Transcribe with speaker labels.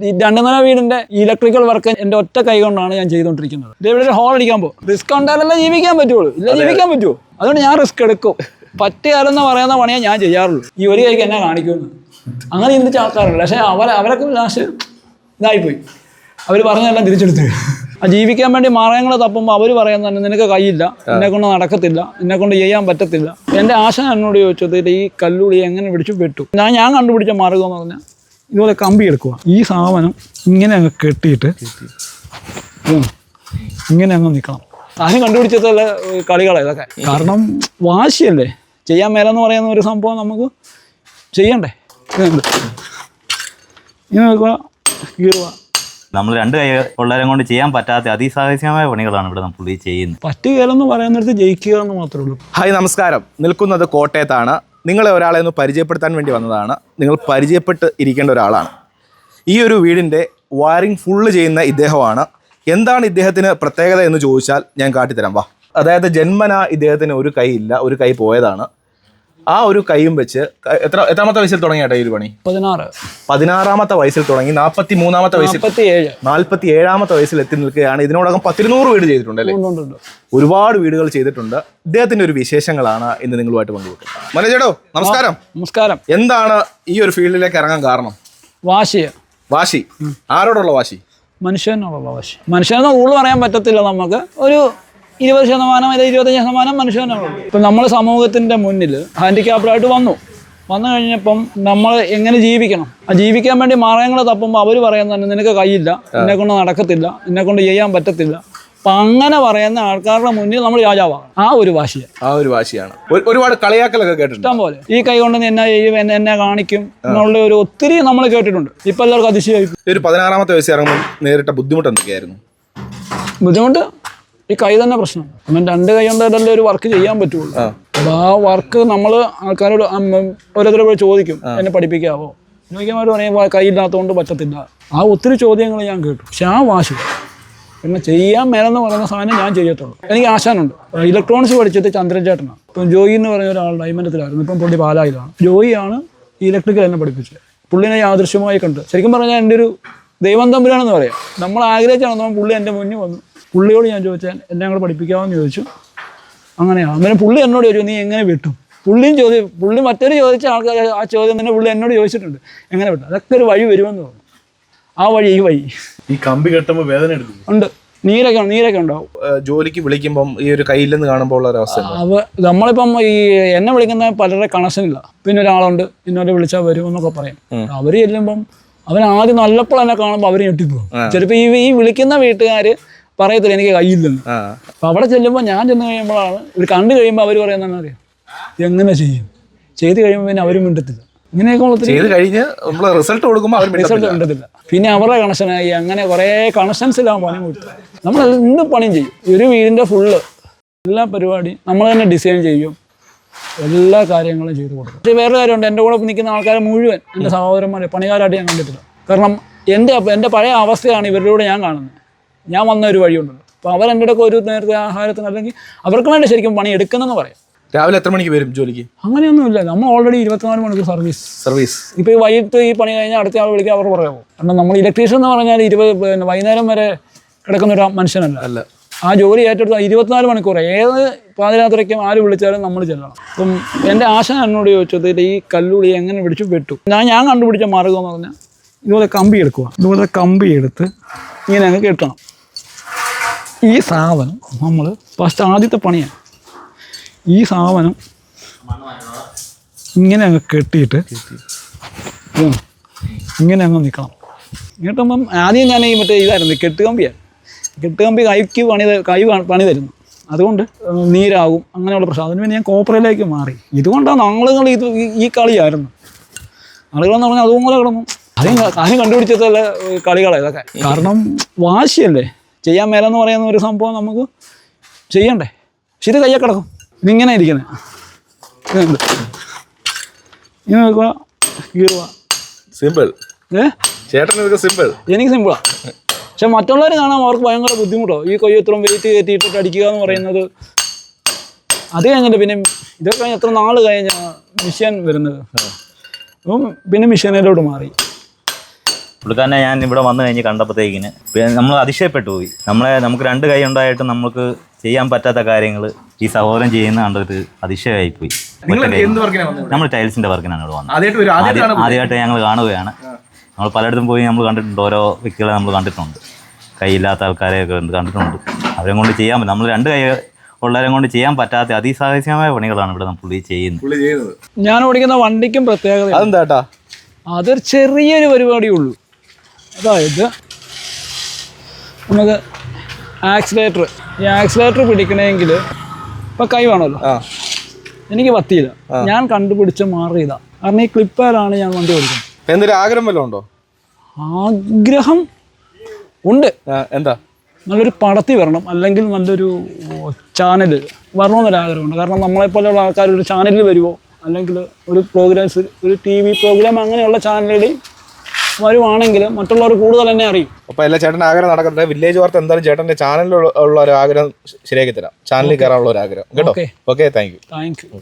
Speaker 1: ഈ രണ്ട് നില വീടിന്റെ ഇലക്ട്രിക്കൽ വർക്ക് എന്റെ ഒറ്റ കൈ കൊണ്ടാണ് ഞാൻ ചെയ്തുകൊണ്ടിരിക്കുന്നത്. ഇത് ഇവിടെ ഒരു ഹോൾ അടിക്കാൻ പോകും. റിസ്ക് ഉണ്ടായാലല്ലേ ജീവിക്കാൻ പറ്റുള്ളൂ. ഇല്ല ജീവിക്കാൻ പറ്റുമോ? അതുകൊണ്ട് ഞാൻ റിസ്ക് എടുക്കും. പറ്റിയാലെന്ന് പറയുന്ന പണിയാ ഞാൻ ചെയ്യാറുള്ളൂ. ഈ ഒരു കൈക്ക് എന്നെ കാണിക്കുന്നു അങ്ങനെ ചിന്തിച്ച ആൾക്കാരുണ്ട്. പക്ഷേ അവർ അവരൊക്കെ ലാസ്റ്റ് ഇതായിപ്പോയി. അവർ പറഞ്ഞതെല്ലാം തിരിച്ചെടുത്തു. ആ ജീവിക്കാൻ വേണ്ടി മാർഗങ്ങൾ തപ്പുമ്പോൾ അവർ പറയുന്നത് നിനക്ക് കയ്യില്ല എന്നെ കൊണ്ട് നടക്കത്തില്ല. എന്നെ കൊണ്ട് ചെയ്യാൻ പറ്റത്തില്ല. എന്റെ ആശ എന്നോട് ചോദിച്ചത് ഈ കല്ലുളി എങ്ങനെ പിടിച്ചു പെട്ടു? ഞാൻ ഞാൻ കണ്ടുപിടിച്ച മാർഗം എന്ന് പറഞ്ഞാൽ ഇതുപോലെ കമ്പി എടുക്കുക. ഈ സാധനം ഇങ്ങനെ അങ്ങ് കെട്ടിയിട്ട് ഇങ്ങനെ അങ്ങ് നിൽക്കണം. ആരും കണ്ടുപിടിച്ചതല്ല കളികളെ ഇതൊക്കെ. കാരണം വാശിയല്ലേ? ചെയ്യാൻ മേലെന്ന് പറയുന്ന ഒരു സംഭവം നമുക്ക് ചെയ്യണ്ടേ. ഇങ്ങനെ നോക്കുക കീറുക
Speaker 2: നമ്മൾ രണ്ട് കൈ ഉള്ളവരെ കൊണ്ട് ചെയ്യാൻ പറ്റാത്ത അതിസാഹസികമായ പണികളാണ് ഇവിടെ നമ്മൾ പുള്ളി ചെയ്യുന്നത്.
Speaker 1: പറ്റുകയില്ലെന്ന് പറയുന്നിടത്ത് ജയിക്കുക എന്ന് മാത്രമേ ഉള്ളൂ.
Speaker 3: ഹായ് നമസ്കാരം. നിൽക്കുന്നത് കോട്ടയത്താണ്. നിങ്ങളെ ഒരാളെ ഒന്ന് പരിചയപ്പെടുത്താൻ വേണ്ടി വന്നതാണ്. നിങ്ങൾ പരിചയപ്പെട്ട് ഇരിക്കേണ്ട ഒരാളാണ്. ഈ ഒരു വീടിന്റെ വയറിംഗ് ഫുള്ള് ചെയ്യുന്ന ഇദ്ദേഹമാണ്. എന്താണ് ഇദ്ദേഹത്തിന് പ്രത്യേകത എന്ന് ചോദിച്ചാൽ ഞാൻ കാട്ടിത്തരാം. വാ. അതായത് ജന്മന ഇദ്ദേഹത്തിന് ഒരു കൈ ഇല്ല ഒരു കൈ പോയതാണ്. ആ ഒരു കൈയും വെച്ച് എത്ര എത്രാമത്തെ വയസ്സിൽ തുടങ്ങിയാട്ടെ ഈ ഒരു പണി?
Speaker 1: പതിനാറ്.
Speaker 3: പതിനാറാമത്തെ വയസ്സിൽ തുടങ്ങി നാൽപ്പത്തി മൂന്നാമത്തെ വയസ്സിൽ
Speaker 1: നാൽപ്പത്തി ഏഴ്
Speaker 3: നാൽപ്പത്തി ഏഴാമത്തെ വയസ്സിൽ എത്തി നിൽക്കുകയാണ്. ഇതിനോടകം പത്തിരുന്നൂറ് വീട് ചെയ്തിട്ടുണ്ട് അല്ലേ? ഒരുപാട് വീടുകൾ ചെയ്തിട്ടുണ്ട്. ഇദ്ദേഹത്തിന്റെ ഒരു വിശേഷങ്ങളാണ് ഇന്ന് നിങ്ങളുമായിട്ട് പങ്കുവെക്കുക മനോജേടോ നമസ്കാരം.
Speaker 1: നമസ്കാരം.
Speaker 3: എന്താണ് ഈ ഒരു ഫീൽഡിലേക്ക് ഇറങ്ങാൻ കാരണം?
Speaker 1: വാശി.
Speaker 3: വാശി. ആരോടുള്ള വാശി?
Speaker 1: മനുഷ്യനുള്ള വാശി. മനുഷ്യനെന്ന് കൂടുതൽ പറയാൻ പറ്റത്തില്ല നമുക്ക്. ഒരു ഇരുപത് ശതമാനം അല്ലെങ്കിൽ ഇരുപത്തഞ്ച് ശതമാനം മനുഷ്യനുള്ളൂ ഇപ്പം നമ്മൾ സമൂഹത്തിന്റെ മുന്നിൽ ഹാൻഡിക്യാപ്ഡായിട്ട് വന്നു. വന്നു കഴിഞ്ഞപ്പം നമ്മൾ എങ്ങനെ ജീവിക്കണം? ആ ജീവിക്കാൻ വേണ്ടി മാർഗങ്ങൾ തപ്പുമ്പോൾ അവർ പറയുന്നതന്നെ നിനക്ക് കൈയില്ല എന്നെ കൊണ്ട് നടക്കത്തില്ല എന്നെ കൊണ്ട് ചെയ്യാൻ പറ്റത്തില്ല. അപ്പം അങ്ങനെ പറയുന്ന ആൾക്കാരുടെ മുന്നിൽ നമ്മൾ രാജാവാണ്. ആ ഒരു വാശിയാണ്.
Speaker 3: ആ ഒരു വാശിയാണ്. ഒരുപാട് കളിയാക്കലൊക്കെ കേട്ടിട്ടുണ്ട്.
Speaker 1: ഇഷ്ടം പോലെ. ഈ കൈ കൊണ്ട് നീ എന്നെ ചെയ്യും എന്നെ എന്നെ കാണിക്കും എന്നുള്ള ഒരു ഒത്തിരി നമ്മൾ കേട്ടിട്ടുണ്ട്. ഇപ്പം എല്ലാവർക്കും അതിശയമായി.
Speaker 3: ഒരു പതിനാറാമത്തെ വയസ്സിൽ ഇറങ്ങുമ്പോൾ നേരിട്ട ബുദ്ധിമുട്ട് എന്തൊക്കെയായിരുന്നു?
Speaker 1: ബുദ്ധിമുട്ട്? ഈ കൈ തന്നെ പ്രശ്നം. നമ്മൾ രണ്ട് കൈ ഉണ്ടായിട്ടല്ലേ ഒരു വർക്ക് ചെയ്യാൻ പറ്റുള്ളൂ. അപ്പൊ ആ വർക്ക് നമ്മൾ ആൾക്കാരോട് ഓരോരുത്തരോട് പോയി ചോദിക്കും എന്നെ പഠിപ്പിക്കാവോ? ചോദിക്കാൻ പറയും കൈ ഇല്ലാത്തതുകൊണ്ട് പറ്റത്തില്ല. ആ ഒത്തിരി ചോദ്യങ്ങൾ ഞാൻ കേട്ടു. പക്ഷെ ആ വാശി. പിന്നെ ചെയ്യാൻ മേലെന്ന് പറയുന്ന സാധനം ഞാൻ ചെയ്യത്തുള്ളൂ. എനിക്ക് ആശാനുണ്ട്. ഇലക്ട്രോണിക്സ് പഠിച്ചിട്ട് ചന്ദ്രൻ ചേട്ടനാണ് ഇപ്പം ജോയി എന്ന് പറഞ്ഞ ഒരാൾ ഡൈമൻഡത്തിലായിരുന്നു ഇപ്പം പുള്ളി പാലായിലാണ്. ജോയിയാണ് ഇലക്ട്രിക്കൽ എന്നെ പഠിപ്പിച്ചത്. പുള്ളിനെ യാദൃശ്യമായി കണ്ട്. ശരിക്കും പറഞ്ഞാൽ എന്റെ ഒരു ദൈവം തമ്പുരാണെന്ന് പറയാം. നമ്മൾ ആഗ്രഹിച്ചാണ് നമ്മൾ പുള്ളി എന്റെ മുന്നിൽ വന്നു. പുള്ളിയോട് ഞാൻ ചോദിച്ചാൽ എന്നെ ഞങ്ങൾ പഠിപ്പിക്കാമെന്ന് ചോദിച്ചു. അങ്ങനെയാണ് അങ്ങനെ പുള്ളി എന്നോട് ചോദിച്ചു നീ എങ്ങനെ വെട്ടും? പുള്ളിയും ചോദ്യം പുള്ളി മറ്റൊരു ചോദിച്ച ആൾക്കാർ ആ ചോദ്യം തന്നെ പുള്ളി എന്നോട് ചോദിച്ചിട്ടുണ്ട്. എങ്ങനെ വിട്ടു? അതൊക്കെ ഒരു വഴി വരുമെന്ന് തോന്നുന്നു ആ വഴി ഈ വഴി.
Speaker 4: ഈ കമ്പി കെട്ടുമ്പോൾ വേദന എടുക്കും.
Speaker 1: ഉണ്ട്. നീരൊക്കെ നീരൊക്കെ ഉണ്ടാവും
Speaker 3: ജോലിക്ക് വിളിക്കുമ്പം ഈ ഒരു കയ്യില്ലെന്ന് കാണുമ്പോൾ ഉള്ള ഒരു അവസ്ഥ എന്താ?
Speaker 1: അവ നമ്മളിപ്പം ഈ എന്നെ വിളിക്കുന്ന പലരുടെ കണക്ഷൻ ഇല്ല. പിന്നെ ഒരാളുണ്ട് ഇന്നോട് വിളിച്ചാൽ വരും എന്നൊക്കെ പറയും. അവർ ചെല്ലുമ്പം അവൻ ആദ്യം നല്ലപ്പോൾ എന്നെ കാണുമ്പോൾ അവർ ഞെട്ടിപ്പോകും. ചിലപ്പോൾ ഈ ഈ വിളിക്കുന്ന വീട്ടുകാർ പറയത്തില്ല എനിക്ക് കയ്യില്ലെന്ന്. അപ്പൊ അവിടെ ചെല്ലുമ്പോൾ ഞാൻ ചെന്ന് കഴിയുമ്പോഴാണ് ഇവർ കണ്ടു കഴിയുമ്പോൾ അവർ പറയുന്നതെന്ന് അറിയാം എങ്ങനെ ചെയ്യും? ചെയ്ത് കഴിയുമ്പോൾ പിന്നെ അവരും മിണ്ടത്തില്ല. ഇങ്ങനെയൊക്കെ ഒത്തിരി
Speaker 3: ചെയ്ത് കഴിഞ്ഞ് നമ്മൾ റിസൾട്ട് കൊടുക്കുമ്പോൾ അവർ
Speaker 1: റിസൾട്ട് കണ്ടത്തില്ല പിന്നെ അവരുടെ കണക്ഷനായി അങ്ങനെ കുറേ കണക്ഷൻസിലാണ് പണി കൊടുത്തത് നമ്മൾ എന്ത് പണിയും ചെയ്യും. ഒരു വീടിന്റെ ഫുള്ള് എല്ലാ പരിപാടിയും നമ്മൾ തന്നെ ഡിസൈൻ ചെയ്യും. എല്ലാ കാര്യങ്ങളും ചെയ്തു കൊടുക്കും. പക്ഷേ വേറെ കാര്യമുണ്ട്. എന്റെ കൂടെ നിൽക്കുന്ന ആൾക്കാരെ മുഴുവൻ എന്റെ സഹോദരന്മാരെ പണിക്കാരായിട്ട് ഞാൻ കണ്ടിട്ടില്ല. കാരണം എന്റെ എന്റെ പഴയ അവസ്ഥയാണ് ഇവരിലൂടെ ഞാൻ കാണുന്നത്. ഞാൻ വന്ന ഒരു വഴിയുണ്ടല്ലോ അപ്പോൾ എന്റെ അടുക്ക ഒരു നേരത്തെ ആഹാരത്തിന് അല്ലെങ്കിൽ അവർക്ക് വേണ്ടി ശരിക്കും പണി എടുക്കുന്നെന്ന് പറയാം.
Speaker 3: രാവിലെ എത്ര മണിക്ക് വരും ജോലിക്ക്?
Speaker 1: അങ്ങനെയൊന്നുമില്ല. നമ്മൾ ഓൾറെഡി ഇരുപത്തിനാല് മണിക്കൂർ സർവീസ്
Speaker 3: സർവീസ്
Speaker 1: ഇപ്പോൾ ഈ വൈകിട്ട് ഈ പണി കഴിഞ്ഞാൽ അടുത്ത ആൾ വിളിക്കാൻ അവർ പറയാമോ കാരണം നമ്മൾ ഇലക്ട്രീഷ്യൻ എന്ന് പറഞ്ഞാൽ ഇരുപത് പിന്നെ വൈകുന്നേരം വരെ കിടക്കുന്ന ഒരു മനുഷ്യനല്ല.
Speaker 3: അല്ല.
Speaker 1: ആ ജോലി ഏറ്റെടുത്ത ഇരുപത്തിനാല് മണിക്കൂർ ഏത് പാതിരാത്രിക്കും ആര് വിളിച്ചാലും നമ്മൾ ചെല്ലണം. അപ്പം എന്റെ ആശ എന്നോട് ചോദിച്ചത് ഇത് ഈ കല്ലുളി എങ്ങനെ പിടിച്ചു വെട്ടു? ഞാൻ ഞാൻ കണ്ടുപിടിച്ച മാർഗം എന്ന് പറഞ്ഞാൽ ഇതുപോലെ കമ്പി എടുക്കുക. ഇതുപോലെ കമ്പി എടുത്ത് ഇങ്ങനെ അങ്ങ് കെട്ടണം. ഈ സാധനം നമ്മൾ ഫസ്റ്റ് ആദ്യത്തെ പണിയാണ് ഈ സാധനം ഇങ്ങനെ അങ്ങ് കെട്ടിയിട്ട് ഇങ്ങനെ അങ്ങ് നിൽക്കണം എന്നിട്ടുമ്പം ആദ്യം ഞാൻ ഈ മറ്റേ ഇതായിരുന്നു കെട്ടുകമ്പിയാണ് കെട്ടുകമ്പി കൈക്ക് പണി കൈ പണി തരുന്നു. അതുകൊണ്ട് നീരാകും അങ്ങനെയുള്ള പ്രശ്നം. അതിന് വേണ്ടി ഞാൻ കോപ്പറയിലേക്ക് മാറി. ഇതുകൊണ്ടാണ് ആളുകൾ ഇത് ഈ- കളിയായിരുന്നു. ആളുകളെന്ന് പറഞ്ഞാൽ അതുപോലെ കിടന്നു. ആദ്യം അതിന് ആദ്യം കണ്ടുപിടിച്ചതല്ല കളികളെ ഇതൊക്കെ. കാരണം വാശിയല്ലേ? ചെയ്യാൻ മേലെന്ന് പറയുന്ന ഒരു സംഭവം നമുക്ക് ചെയ്യണ്ടേ? പക്ഷെ ഇത് കയ്യെ കിടക്കും. ഇതിങ്ങനെ ഇരിക്കുന്നത് ഇതുണ്ട് ഇങ്ങനെ നോക്കുക കീറുക
Speaker 3: സിമ്പിൾ
Speaker 1: ഏ?
Speaker 3: ചേട്ടൻ ഇതൊക്കെ സിമ്പിൾ
Speaker 1: എനിക്ക് സിമ്പിളാണ് പക്ഷെ മറ്റുള്ളവർ കാണാൻ അവർക്ക് ഭയങ്കര ബുദ്ധിമുട്ടോ? ഈ കൊയ്യ ഇത്രയും വെയിറ്റ് കയറ്റിയിട്ടിട്ട് അടിക്കുക എന്ന് പറയുന്നത്. അത് കഴിഞ്ഞിട്ട് പിന്നെ ഇതൊക്കെ കഴിഞ്ഞ എത്ര നാൾ കഴിഞ്ഞ മിഷ്യൻ വരുന്നത്? അപ്പം പിന്നെ മിഷ്യനിലോട്ട് മാറി.
Speaker 2: പുള്ളിക്കാരനെ ഞാൻ ഇവിടെ വന്നു കഴിഞ്ഞ് കണ്ടപ്പോഴത്തേക്കിന് നമ്മൾ അതിശയപ്പെട്ടു പോയി. നമ്മളെ നമുക്ക് രണ്ട് കൈ ഉണ്ടായിട്ട് നമുക്ക് ചെയ്യാൻ പറ്റാത്ത കാര്യങ്ങൾ ഈ സഹോദരൻ ചെയ്യുന്ന കണ്ടിട്ട് അതിശയമായിപ്പോയി നമ്മൾ ടൈൽസിന്റെ വർക്കിനാണ് ഇവിടെ വന്നത്.
Speaker 3: ആദ്യമായിട്ട്
Speaker 2: ഞങ്ങൾ കാണുകയാണ്. നമ്മൾ പലയിടത്തും പോയി നമ്മൾ കണ്ടിട്ടുണ്ട്. ഓരോ വ്യക്തികളെ നമ്മൾ കണ്ടിട്ടുണ്ട്. കൈയില്ലാത്ത ആൾക്കാരെയൊക്കെ കണ്ടിട്ടുണ്ട്. അവരെ കൊണ്ട് ചെയ്യാൻ പറ്റും നമ്മൾ രണ്ട് കൈ ഉള്ളവരെ കൊണ്ട് ചെയ്യാൻ പറ്റാത്ത അതിസാഹസികമായ പണികളാണ് ഇവിടെ പുള്ളി ചെയ്യുന്നത്.
Speaker 3: പുള്ളി ചെയ്യുന്നത്.
Speaker 1: ഞാൻ ഓടിക്കുന്ന വണ്ടിക്കും പ്രത്യേകത
Speaker 3: അതെന്താ
Speaker 1: അതൊരു ചെറിയൊരു പരിപാടിയേ ഉള്ളൂ. അതായത് നമുക്ക് ആക്സിലേറ്റർ ഈ ആക്സിലേറ്റർ പിടിക്കണമെങ്കിൽ ഇപ്പം കൈ വേണമല്ലോ. എനിക്ക് പറ്റിയില്ല ഞാൻ കണ്ടുപിടിച്ച് മാറിയതാ കാരണം ഈ ക്ലിപ്പേലാണ് ഞാൻ വണ്ടി ഓടിക്കുന്നത്.
Speaker 3: എന്തൊരു ആഗ്രഹം വല്ലതും ഉണ്ടോ?
Speaker 1: ആഗ്രഹം ഉണ്ട്.
Speaker 3: എന്താ?
Speaker 1: നല്ലൊരു പടത്തി വരണം. അല്ലെങ്കിൽ നല്ലൊരു ചാനൽ വരണമെന്നൊരാഗ്രഹമുണ്ട്. കാരണം നമ്മളെപ്പോലെയുള്ള ആൾക്കാർ ഒരു ചാനലിൽ വരുമോ അല്ലെങ്കിൽ ഒരു പ്രോഗ്രാംസ് ഒരു ടി വി പ്രോഗ്രാം അങ്ങനെയുള്ള ചാനലുകളിൽ വരുവാണെങ്കിൽ മറ്റുള്ളവർ കൂടുതൽ തന്നെ അറിയും.
Speaker 3: അപ്പൊ എല്ലാ ചേട്ടന്റെ ആഗ്രഹം നടക്കട്ടെ. വില്ലേജ് വാർത്ത എന്തായാലും ചേട്ടന്റെ ചാനലിൽ ഉള്ള ഒരു ആഗ്രഹം ശരിയാക്കി തരാം. ചാനലിൽ കയറാനുള്ള ഒരു ആഗ്രഹം. കേട്ടോ?
Speaker 1: Okay.
Speaker 3: Okay thank you
Speaker 1: thank you